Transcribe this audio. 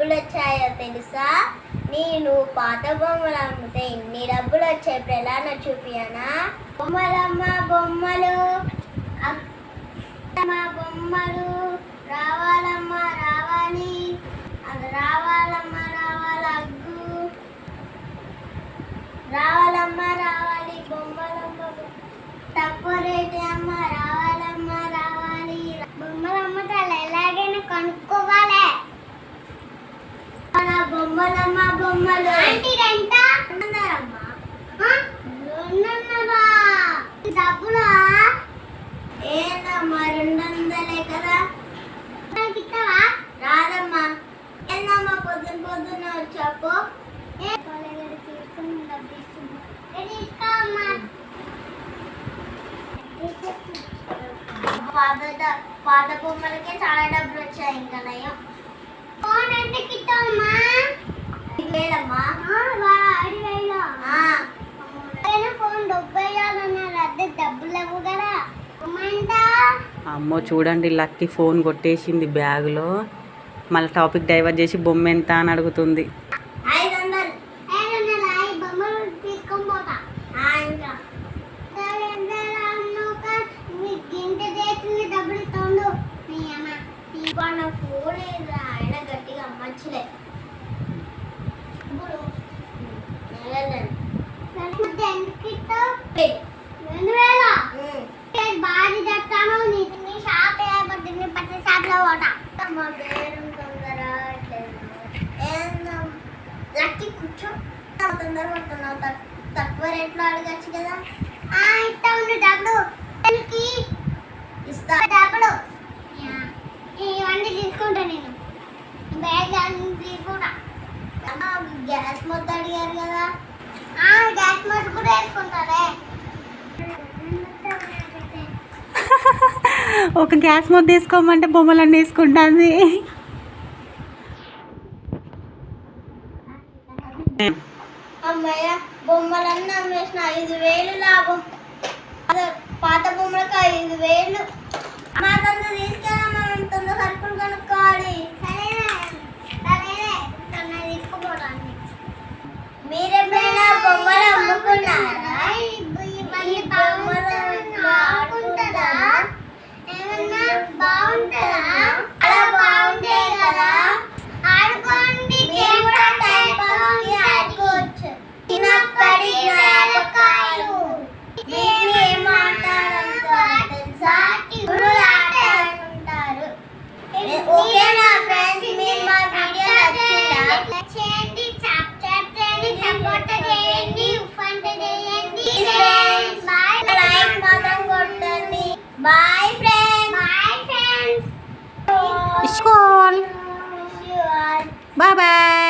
డబ్బులు వచ్చాయో తెలుసా? నేను పాత బొమ్మలు అమ్మితే ఎన్ని డబ్బులు వచ్చాయి ఇప్పుడు ఎలా చూపియానా? బొమ్మలమ్మ బొమ్మలు అమ్మ బొమ్మలు రావాలమ్మ రావాలి అది రావాలమ్మ రావాలి అగ్గు. రావాలమ్మ రావాలి బొమ్మలమ్మ తక్కువ రేటు బొమ్మలమ్మ బొమ్మలు ఆంటీ ఎంత డబ్బులా? ఏందమ్మా రెండు వందలే కదా రాదమ్మా. ఏందమ్మా పొద్దున పొద్దున్న వచ్చాపు పాత బొమ్మలకే చాలా డబ్బులు వచ్చాయి ఇంకా నయం. ఫోన్ అంటే కిట్టమ్మా అమ్మంటా అమ్మో చూడండి లక్కీ ఫోన్ కొట్టేసింది బ్యాగ్లో. మళ్ళీ టాపిక్ డైవర్ట్ చేసి బొమ్మ ఎంత అని అడుగుతుంది. తక్కువ రేట్లో అడగచ్చు కదా. ఇస్తా ఉండు డబ్బులు. పెళ్ళికి ఇస్తా. డబ్బులు. ఇవన్నీ తీసుకుంటా నేను. బ్యాగ్ తీసుకుంటా. గ్యాస్ మొత్తం అడిగారు కదా ఆ, గ్యాస్ మొత్తం కూడా వేసుకుంటారే ఒక గ్యాస్ మొద్ద తీసుకోమంటే బొమ్మలన్నీ వేసుకుంటుంది. అమ్మయ్య బొమ్మలన్నీ అమ్మేసిన ఐదు వేలు లాభం. అదే పాత బొమ్మలకు ఐదు వేలు. Bye friends. Bye friends. School. Bye bye.